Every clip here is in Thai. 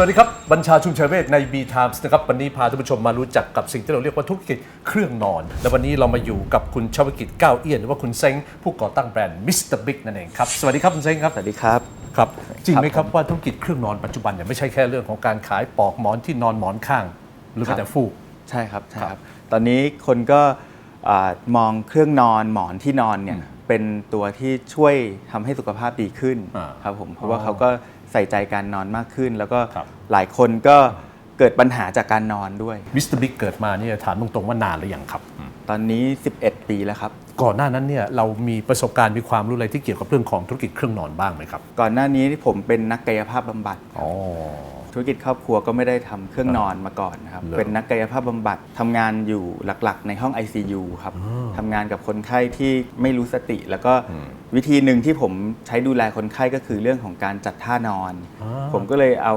สวัสดีครับ บัญชาชุมเชยเวทใน B Times นะครับ วันนี้พาท่านผู้ชมมารู้จักกับสิ่งที่เราเรียกว่าธุรกิจเครื่องนอน และวันนี้เรามาอยู่กับคุณชวกิจก้าวเอี้ยนหรือว่าคุณเซ้งผู้ก่อตั้งแบรนด์ Mr. Big นั่นเองครับ สวัสดีครับคุณเซ้งครับ สวัสดีครับครับจริงไหมครับว่าธุรกิจเครื่องนอนปัจจุบันเนี่ยไม่ใช่แค่เรื่องของการขายปลอกหมอนที่นอนหมอนข้าง หรือครับแม้แต่ฟูก ใช่ครับใช่คครัรับบตอนนี้คนก็อ่ามองเครื่องนอนหมอนที่นอนเนี่ยเป็นตัวที่ช่วยทำให้สุขภาพดีขึ้นอ่าครับผมเพราะว่าอ๋อเขาก็ ใส่ใจการนอนมากขึ้น แล้วก็ครับหลายคนก็เกิดปัญหาจากการนอนด้วย Mr. Big เกิดมาเนี่ยถามตรงๆว่านานหรือยังครับ ตอนนี้ 11 ปีแล้วครับ ก่อนหน้านั้นเนี่ยเรามีประสบการณ์มีความรู้อะไรที่เกี่ยวกับเรื่องของธุรกิจเครื่องนอนบ้างไหมครับ ก่อนหน้านี้ผมเป็นนักกายภาพบำบัดอ๋อ ธุรกิจครอบครัวก็ไม่ได้ทำเครื่องนอนมาก่อนนะครับเหรอเป็นนักกายภาพบำบัดทำงานอยู่หลักๆ ในห้อง ICU ครับทำงานกับคนไข้ที่ไม่รู้สติ แล้วก็วิธีหนึ่งที่ผมใช้ดูแลคนไข้ก็คือเรื่องของการจัดท่านอนอ่าผมก็เลยเอา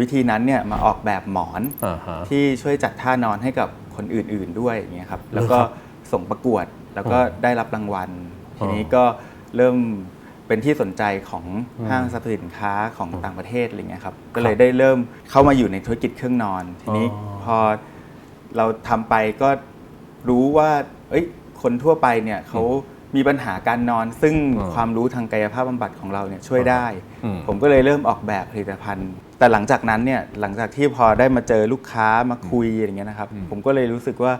วิธีนั้นเนี่ยมาออกแบบหมอนอ่าฮะที่ช่วยจัดท่านอนให้กับคนอื่น ๆด้วยอย่างเงี้ยครับแล้วก็เหรอครับส่งประกวดแล้วก็ได้รับรางวัลอ๋อทีนี้ก็เริ่ม เป็นที่สนใจของห้างสรรพสินค้าของต่างประเทศอะไรเงี้ยครับก็เลยได้เริ่มเข้ามาอยู่ในธุรกิจเครื่องนอน ทีนี้อ๋อพอเราทำไปก็รู้ว่า เอ้ย คนทั่วไปเนี่ยเขามีปัญหาการนอน ซึ่งอืมความรู้ทางกายภาพบำบัดของเราเนี่ยช่วยได้อืมผมก็เลยเริ่มออกแบบผลิตภัณฑ์ แต่หลังจากนั้นเนี่ยหลังจากที่พอได้มาเจอลูกค้ามาคุยอย่างเงี้ยนะครับ ผมก็เลยรู้สึกว่า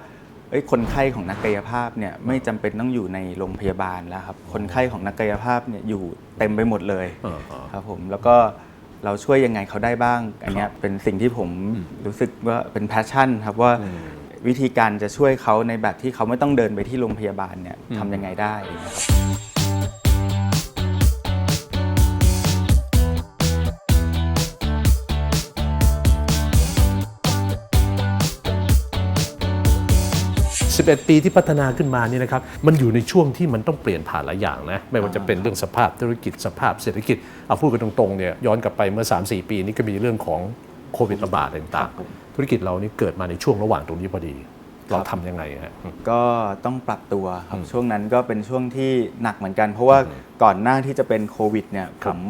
เอ้ยคนไข้ของนักกายภาพเนี่ยไม่จำเป็นต้องอยู่ในโรงพยาบาลแล้วครับคนไข้ของนักกายภาพเนี่ยอยู่เต็มไปหมดเลยอ่าฮะ ครับผมแล้วก็เราช่วยยังไงเขาได้บ้าง อันเนี้ยเป็นสิ่งที่ผมรู้สึกว่าเป็นแพชชั่นครับว่าวิธีการจะช่วยเขาในแบบที่เขาไม่ต้องเดินไปที่โรงพยาบาลเนี่ยทำยังไงได้ 11 ปีที่พัฒนาขึ้นมานี่นะครับมันอยู่ในช่วงที่มันต้องเปลี่ยนผ่านหลายอย่างนะไม่ว่าจะเป็นเรื่องสภาพธุรกิจสภาพเศรษฐกิจเอาพูดกันตรงๆเนี่ยย้อนกลับไปเมื่อ 3-4 ปีนี้ก็มีเรื่องของโควิดระบาดอะไรต่างๆ ธุรกิจเรานี่เกิดมาในช่วงระหว่างตรงนี้พอดี เราทำยังไงฮะ ก็ต้องปรับตัวครับช่วงนั้นก็เป็นช่วงที่หนักเหมือนกัน เพราะว่าก่อนหน้าที่จะเป็นโควิดเนี่ยคผรับม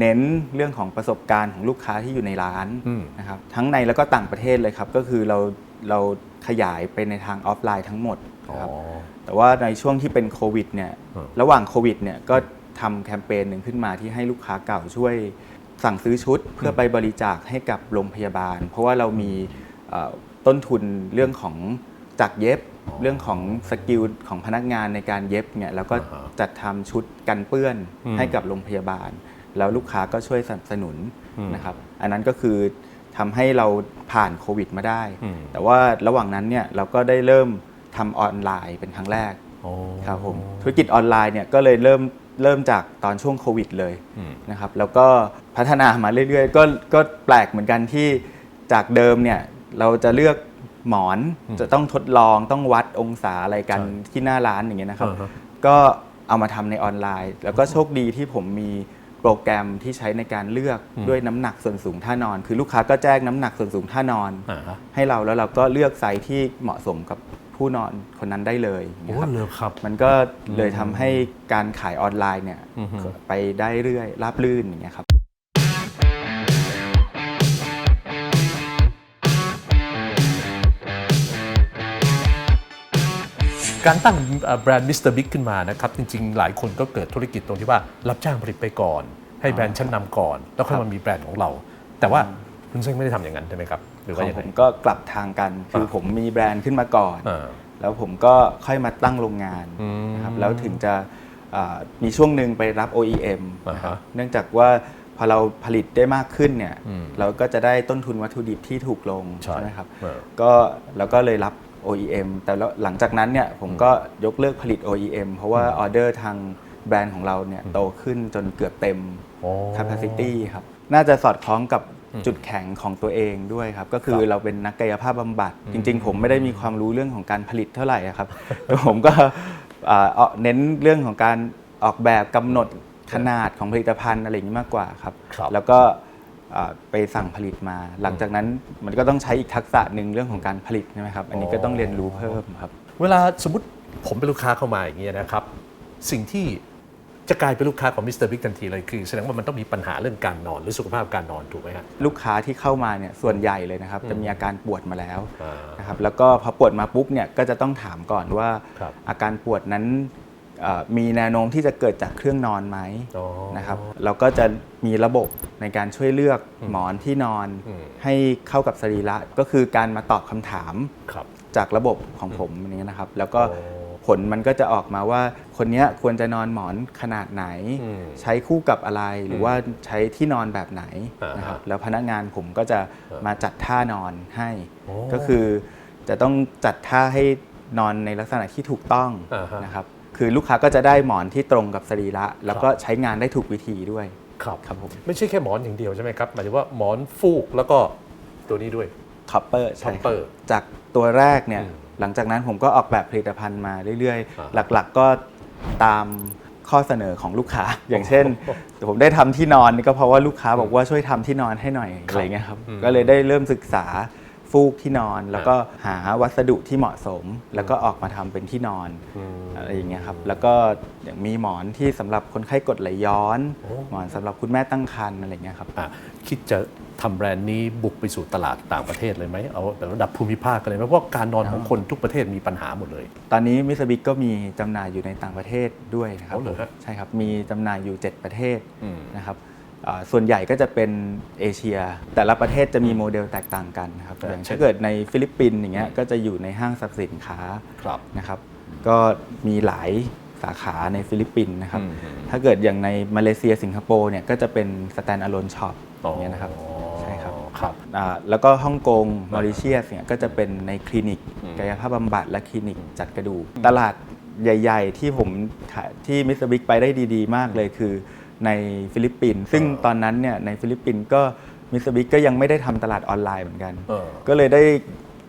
เน้นเรื่องของประสบการณ์ของลูกค้าที่อยู่ในร้านอืมนะครับทั้งในแล้วก็ต่างประเทศเลยครับ ก็คือเราเรา ขยายไปในทางออฟไลน์ทั้งหมดอ๋อนะครับแต่ว่าในช่วงที่เป็นโควิดเนี่ยอืมระหว่างโควิดเนี่ยก็ทำแคมเปญหนึ่งขึ้นมาที่ให้ลูกค้าเก่าช่วยสั่งซื้อชุดเพื่อไปบริจาคให้กับโรงพยาบาล เพราะว่าเรามีเอ่อต้นทุนเรื่องของจักรเย็บเรื่องของสกิลของพนักงานในการเย็บเนี่ยแล้วก็อ่าฮะจัดทำชุดกันเปื้อนอืมให้กับโรงพยาบาล แล้วลูกค้าก็ช่วยสนับสนุนอืมนะครับ อันนั้นก็คือ ทำให้เราผ่านโควิดมาได้ อืม แต่ว่าระหว่างนั้นเนี่ยเราก็ได้เริ่มทำออนไลน์เป็นครั้งแรกโอ้ครับผมธุรกิจออนไลน์เนี่ยก็เลยเริ่มเริ่มจากตอนช่วงโควิดเลย อืม นะครับแล้วก็พัฒนามาเรื่อยๆ ก็ก็แปลกเหมือนกันที่จากเดิมเนี่ยเราจะเลือกหมอนจะต้องทดลองต้องวัดองศาอะไรกันใช่ที่หน้าร้านอย่างเงี้ยนะครับ อ่าฮะก็เอามาทำในออนไลน์ แล้วก็โชคดีที่ผมมี โปรแกรมที่ใช้ในการเลือกด้วยน้ำหนักส่วนสูงท่านอน คือลูกค้าก็แจ้งน้ำหนักส่วนสูงท่านอน อ่าฮะ ให้เราแล้วเราก็เลือกไซส์ที่เหมาะสมกับผู้นอนคนนั้นได้เลยอย่างโอ้เงี้ยครับ เลยครับ มันก็เลยทำให้การขายออนไลน์เนี่ยอือฮึไปได้เรื่อยราบรื่นอย่างเงี้ยครับ การตั้งเอ่อแบรนด์ Mr. Big ขึ้นมานะครับ จริงๆ หลายคนก็เกิดธุรกิจตรงที่ว่ารับจ้างผลิตไปก่อน ให้แบรนด์ชั้นนำก่อน แล้วค่อยมามีแบรนด์ของเรา แต่ว่าคุณเซ้งไม่ได้ทำอย่างนั้นใช่ไหมครับหรือขว่าองยังผไงมก็กลับทางกันคืออ่าผมมีแบรนด์ขึ้นมาก่อนอ่าแล้วผมก็ค่อยมาตั้งโรงงานอืมนะครับแล้วถึงจะอ่ามีช่วงหนึ่งไปรับ OEM อ่าฮะนะครับเนื่องจากว่าพอเราผลิตได้มากขึ้นเนี่ยอืมเราก็จะได้ต้นทุนวัตถุดิบที่ถูกลงใช่ใช่ไหมครับเออก็แล้วก็เลยรับ OEM แต่แล้วหลังจากนั้นเนี่ยผมก็ยกเลิกผลิต OEM เพราะว่าออเดอร์ทางแบรนด์ของเราเนี่ยโตขึ้นจนเกือบเต็มโอ้ capacity ครับ น่าจะสอดคล้องกับจุดแข็งของตัวเองด้วยครับ ก็คือเราเป็นนักกายภาพบำบัด จริง ๆ ผมไม่ได้มีความรู้เรื่องของการผลิตเท่าไหร่อะครับแต่ผมก็อ่าเอาเน้นเรื่องของการออกแบบกำหนดขนาดของผลิตภัณฑ์อะไรอย่างนี้มากกว่าครับครับแล้วก็อ่า ไปสั่งผลิตมา หลังจากนั้นมันก็ต้องใช้อีกทักษะหนึ่งเรื่องของการผลิตใช่ไหมครับอันนี้ก็ต้องเรียนรู้เพิ่มครับ เวลาสมมติผมเป็นลูกค้าเข้ามาอย่างเงี้ยนะครับ สิ่งที่จะกลายเป็นลูกค้าของมิสเตอร์บิ๊กทันทีเลยคือแสดงว่ามันต้องมีปัญหาเรื่องการนอนหรือสุขภาพการนอนถูกไหมฮะลูกค้าที่เข้ามาเนี่ยส่วนใหญ่เลยนะครับจะมีอาการปวดมาแล้วอ่านะครับแล้วก็พอปวดมาปุ๊บเนี่ยก็จะต้องถามก่อนว่าครับอาการปวดนั้นเอ่อ มีแนวโน้มที่จะเกิดจากเครื่องนอนไหมอ๋อนะครับเราก็จะมีระบบในการช่วยเลือกหมอนที่นอนอืมให้เข้ากับสรีระก็คือการมาตอบคำถามครับจากระบบของผมอันนี้นะครับ แล้วก็โอ้ผลมันก็จะออกมาว่าคนเนี้ยควรจะนอนหมอนขนาดไหนอืมใช้คู่กับอะไรหรือว่าใช้ที่นอนแบบไหนอ่าฮะนะครับแล้วพนักงานผมก็จะมาจัดท่านอนให้โอ้ก็คือจะต้องจัดท่าให้นอนในลักษณะที่ถูกต้องอ่าฮะนะครับ คือลูกค้าก็จะได้หมอนที่ตรงกับสรีระ แล้วก็ใช้งานได้ถูกวิธีด้วยครับครับผมไม่ใช่แค่หมอนอย่างเดียวใช่ไหมครับหมายถึงว่าหมอนฟูกแล้วก็ตัวนี้ด้วยท็อปเปอร์ใช่ครับ Topper จากตัวแรกเนี่ยอืมหลังจากนั้นผมก็ออกแบบผลิตภัณฑ์มาเรื่อยอ่าๆหลักๆก็ตามข้อเสนอของลูกค้า อย่างเช่น ผมได้ทำที่นอนนี่ก็เพราะว่าลูกค้าบอกว่าช่วยทำที่นอนให้หน่อยอะไรเงี้ยครับอืมก็เลยได้เริ่มศึกษา ฟูกที่นอน แล้วก็หาวัสดุที่เหมาะสม แล้วก็ออกมาทำเป็นที่นอนอืมอะไรอย่างเงี้ยครับแล้วก็อย่างมีหมอนที่สำหรับคนไข้กรดไหลย้อนโอ้หมอนสำหรับคุณแม่ตั้งครรภ์อะไรเงี้ยครับอะคิดจะทำแบรนด์นี้บุกไปสู่ตลาดต่างประเทศเลยไหมเอาแบบระดับภูมิภาคกันเลยไหมเพราะว่าการนอนของคนทุกประเทศมีปัญหาหมดเลย ตอนนี้มิสบิกก็มีจำหน่ายอยู่ในต่างประเทศด้วยนะครับอ๋อเหรอฮะใช่ครับมีจำหน่ายอยู่ 7 ประเทศอืมนะครับอ่า ส่วนใหญ่ก็จะเป็นเอเชีย แต่ละประเทศจะมีโมเดลแตกต่างกันนะครับอ่าอย่างเช่นถ้าเกิดในฟิลิปปินส์อย่างเงี้ยก็จะอยู่ในห้างสรรพสินค้าครับนะครับ ก็มีหลายสาขาในฟิลิปปินส์นะครับอืมถ้าเกิดอย่างในมาเลเซียสิงคโปร์เนี่ยก็จะเป็น stand alone shop อย่างเงี้ยนะครับอ๋อใช่ครับครับอ่าแล้วก็ฮ่องกงมอริเชียสเนี่ยก็จะเป็นในคลินิกอืมกายภาพบำบัดและคลินิกจัดกระดูกตลาดใหญ่ ๆ ที่ผมถ่ายที่มิสเตอร์บิ๊กไปได้ดี ๆ มากเลยคือ ในฟิลิปปินส์ซึ่งตอนนั้นเนี่ยในฟิลิปปินส์ก็มิสเตอร์บิ๊กก็ยังไม่ได้ทำตลาดออนไลน์เหมือนกันเออก็เลยได้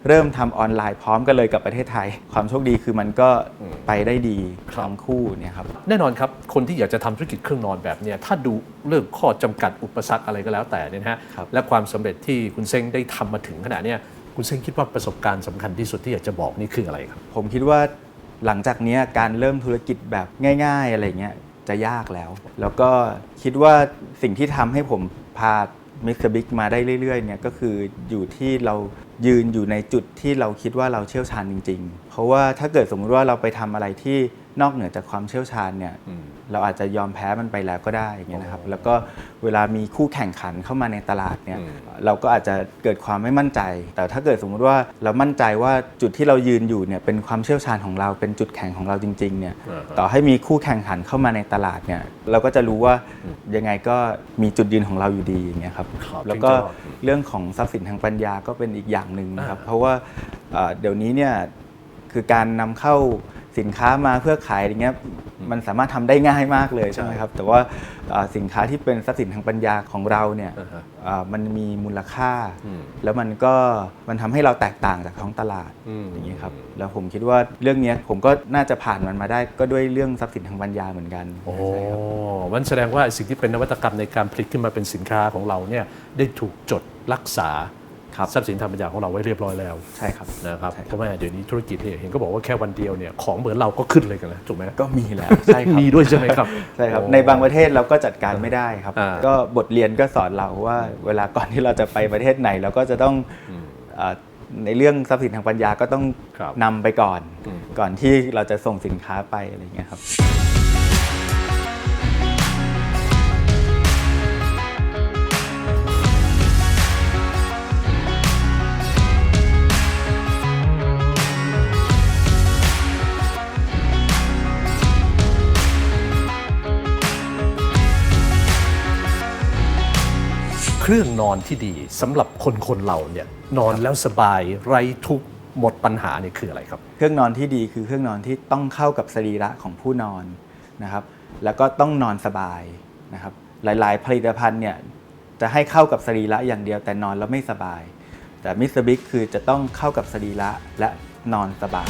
เริ่มทำออนไลน์พร้อมกันเลยกับประเทศไทย ความโชคดีคือมันก็อืมไปได้ดีครับทั้งคู่เนี่ยครับแน่นอนครับ คนที่อยากจะทำธุรกิจเครื่องนอนแบบเนี้ยถ้าดูเรื่องข้อจำกัดอุปสรรคอะไรก็แล้วแต่เนี่ยนะฮะครับและความสำเร็จที่คุณเซ้งได้ทำมาถึงขนาดเนี้ยคุณเซ้งคิดว่าประสบการณ์สำคัญที่สุดที่อยากจะบอกนี่คืออะไรครับ ผมคิดว่าหลังจากเนี้ยการเริ่มธุรกิจแบบง่าย ๆ อะไรเงี้ย จะยากแล้ว แล้วก็คิดว่าสิ่งที่ทำให้ผมพา มิสเตอร์บิ๊กมาได้เรื่อยๆเนี่ยก็คืออยู่ที่เรายืนอยู่ในจุดที่เราคิดว่าเราเชี่ยวชาญจริง ๆ เพราะว่าถ้าเกิดสมมุติว่าเราไปทำอะไรที่ นอกเหนือจากความเชี่ยวชาญเนี่ยอืมเราอาจจะยอมแพ้มันไปแล้วก็ได้อย่างเงี้ยนะครับแล้วก็เวลามีคู่แข่งขันเข้ามาในตลาดเนี่ยอืมเราก็อาจจะเกิดความไม่มั่นใจ แต่ถ้าเกิดสมมุติว่าเรามั่นใจว่าจุดที่เรายืนอยู่เนี่ยเป็นความเชี่ยวชาญของเราเป็นจุดแข็งของเราจริงๆเนี่ยอ่าฮะต่อให้มีคู่แข่งขันเข้ามาในตลาดเนี่ยเราก็จะรู้ว่ายังไงก็มีจุดยืนของเราอยู่ดีอย่างเงี้ยครับครับแล้วก็จริงจังเรื่องของทรัพย์สินทางปัญญาก็เป็นอีกอย่างหนึ่งนะครับอ่าเพราะว่าเอ่อเดี๋ยวนี้เนี่ยคือการนำเข้า สินค้ามาเพื่อขายอย่างเงี้ยมันสามารถทำได้ง่ายมากเลยใช่ไหมครับแต่ว่าเอ่อสินค้าที่เป็นทรัพย์สินทางปัญญาของเราเนี่ยอ่าฮะเอ่อมันมีมูลค่าอืมแล้วมันก็มันทำให้เราแตกต่างจากท้องตลาดอืมอย่างนี้ครับแล้วผมคิดว่าเรื่องเนี้ยผมก็น่าจะผ่านมันมาได้ก็ด้วยเรื่องทรัพย์สินทางปัญญาเหมือนกันโอ้ใช่ครับมันแสดงว่าสิ่งที่เป็นนวัตกรรมในการผลิตขึ้นมาเป็นสินค้าของเราเนี่ยได้ถูกจดรักษาครับ ทรัพย์สินทางปัญญาของเราไว้เรียบร้อยแล้วใช่ครับนะครับใช่เพราะว่าเดี๋ยวนี้ธุรกิจเนี่ยเห็นก็บอกว่าแค่วันเดียวเนี่ยของเหมือนเราก็ขึ้นเลยกันแล้วถูกไหมก็มีแล้วใช่ครับมีด้วยใช่ไหมครับใช่ครับโอ้ในบางประเทศเราก็จัดการไม่ได้ครับอ่าก็บทเรียนก็สอนเราว่า เวลาก่อนที่เราจะไปประเทศไหนเราก็จะต้องเอ่อในเรื่องทรัพย์สินทางปัญญาก็ต้องครับนำไปก่อนอืมก่อนที่เราจะส่งสินค้าไปอะไรอย่างเงี้ยครับ เครื่องนอนที่ดีสำหรับคนคนเราเนี่ยนอนแล้วสบายไร้ทุกข์หมดปัญหาเนี่ยคืออะไรครับ เครื่องนอนที่ดีคือเครื่องนอนที่ต้องเข้ากับสรีระของผู้นอนนะครับ แล้วก็ต้องนอนสบายนะครับ หลายๆ ผลิตภัณฑ์เนี่ยจะให้เข้ากับสรีระอย่างเดียวแต่นอนแล้วไม่สบาย แต่มิสเตอร์บิ๊กคือจะต้องเข้ากับสรีระและนอนสบาย